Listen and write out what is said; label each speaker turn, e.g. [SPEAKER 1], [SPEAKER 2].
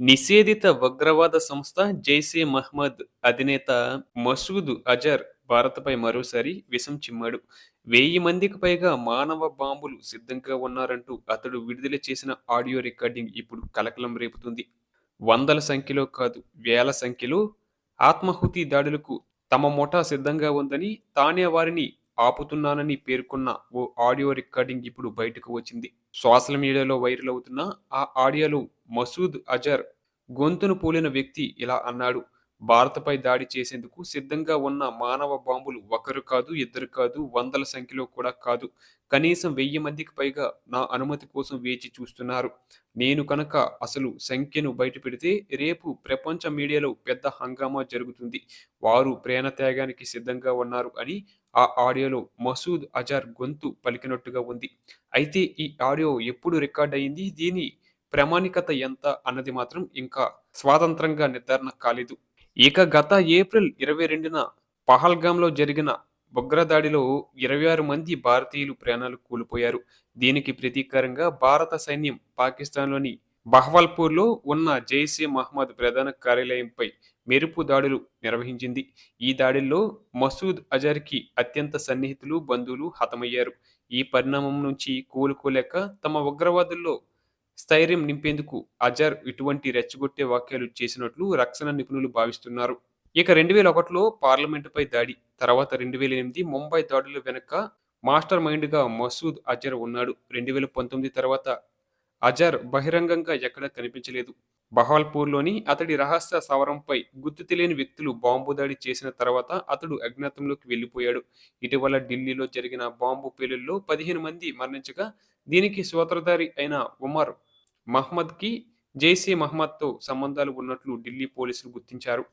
[SPEAKER 1] నిషేధిత ఉగ్రవాద సంస్థ జైషే మహ్మద్ అధినేత మసూద్ అజర్ భారత్పై మరోసారి విషం చిమ్మాడు. వెయ్యి మందికి పైగా మానవ బాంబులు సిద్ధంగా ఉన్నారంటూ అతడు విడుదల చేసిన ఆడియో రికార్డింగ్ ఇప్పుడు కలకలం రేపుతుంది. వందల సంఖ్యలో కాదు వేల సంఖ్యలో ఆత్మాహుతి దాడులకు తమ ముఠా సిద్ధంగా ఉందని తానే వారిని ఆపుతున్నానని పేర్కొన్న ఓ ఆడియో రికార్డింగ్ ఇప్పుడు బయటకు వచ్చింది. సోషల్ మీడియాలో వైరల్ అవుతున్న ఆ ఆడియోలో మసూద్ అజర్ గొంతును పోలిన వ్యక్తి ఇలా అన్నాడు. భారత్పై దాడి చేసేందుకు సిద్ధంగా ఉన్న మానవ బాంబులు ఒకరు కాదు ఇద్దరు కాదు వందల సంఖ్యలో కూడా కాదు. కనీసం వెయ్యి మందికి పైగా నా అనుమతి కోసం వేచి చూస్తున్నారు. నేను కనుక అసలు సంఖ్యను బయటపెడితే రేపు ప్రపంచ మీడియాలో పెద్ద హంగామా జరుగుతుంది. వారు ప్రేణ త్యాగానికి సిద్ధంగా ఉన్నారు అని ఆ ఆడియోలో మసూద్ అజార్ గొంతు పలికినట్టుగా ఉంది. అయితే ఈ ఆడియో ఎప్పుడు రికార్డ్ అయింది? దీని ప్రామాణికత ఎంత అన్నది మాత్రం ఇంకా స్వాతంత్రంగా నిర్ధారణ కాలేదు. ఇక గత ఏప్రిల్ ఇరవై రెండున పహల్గాంలో జరిగిన ఉగ్రదాడిలో ఇరవై ఆరు మంది భారతీయులు ప్రాణాలు కోల్పోయారు. దీనికి ప్రతీకారంగా భారత సైన్యం పాకిస్తాన్లోని బహ్వల్పూర్లో ఉన్న జైషే మహమ్మద్ ప్రధాన కార్యాలయంపై మెరుపు దాడులు నిర్వహించింది. ఈ దాడిల్లో మసూద్ అజర్కి అత్యంత సన్నిహితులు బంధువులు హతమయ్యారు. ఈ పరిణామం నుంచి కోలుకోలేక తమ ఉగ్రవాదుల్లో స్థైర్యం నింపేందుకు అజర్ ఇటువంటి రెచ్చగొట్టే వాక్యాలు చేసినట్లు రక్షణ నిపుణులు భావిస్తున్నారు. ఇక రెండు వేల ఒకటిలో పార్లమెంటుపై దాడి తర్వాత రెండు వేల ఎనిమిది ముంబై దాడుల వెనుక మాస్టర్ మైండ్గా మసూద్ అజర్ ఉన్నాడు. రెండు వేల పంతొమ్మిది తర్వాత అజర్ బహిరంగంగా ఎక్కడా కనిపించలేదు. బహాల్పూర్లోని అతడి రహస్య సవరంపై గుర్తు తెలియని వ్యక్తులు బాంబు దాడి చేసిన తర్వాత అతడు అజ్ఞాతంలోకి వెళ్ళిపోయాడు. ఇటీవల ఢిల్లీలో జరిగిన బాంబు పేలుల్లో పదిహేను మంది మరణించగా దీనికి సూత్రధారి అయిన ఉమర్ మహ్మద్కి జైసీ మహ్మద్తో సంబంధాలు ఉన్నట్లు ఢిల్లీ పోలీసులు గుర్తించారు.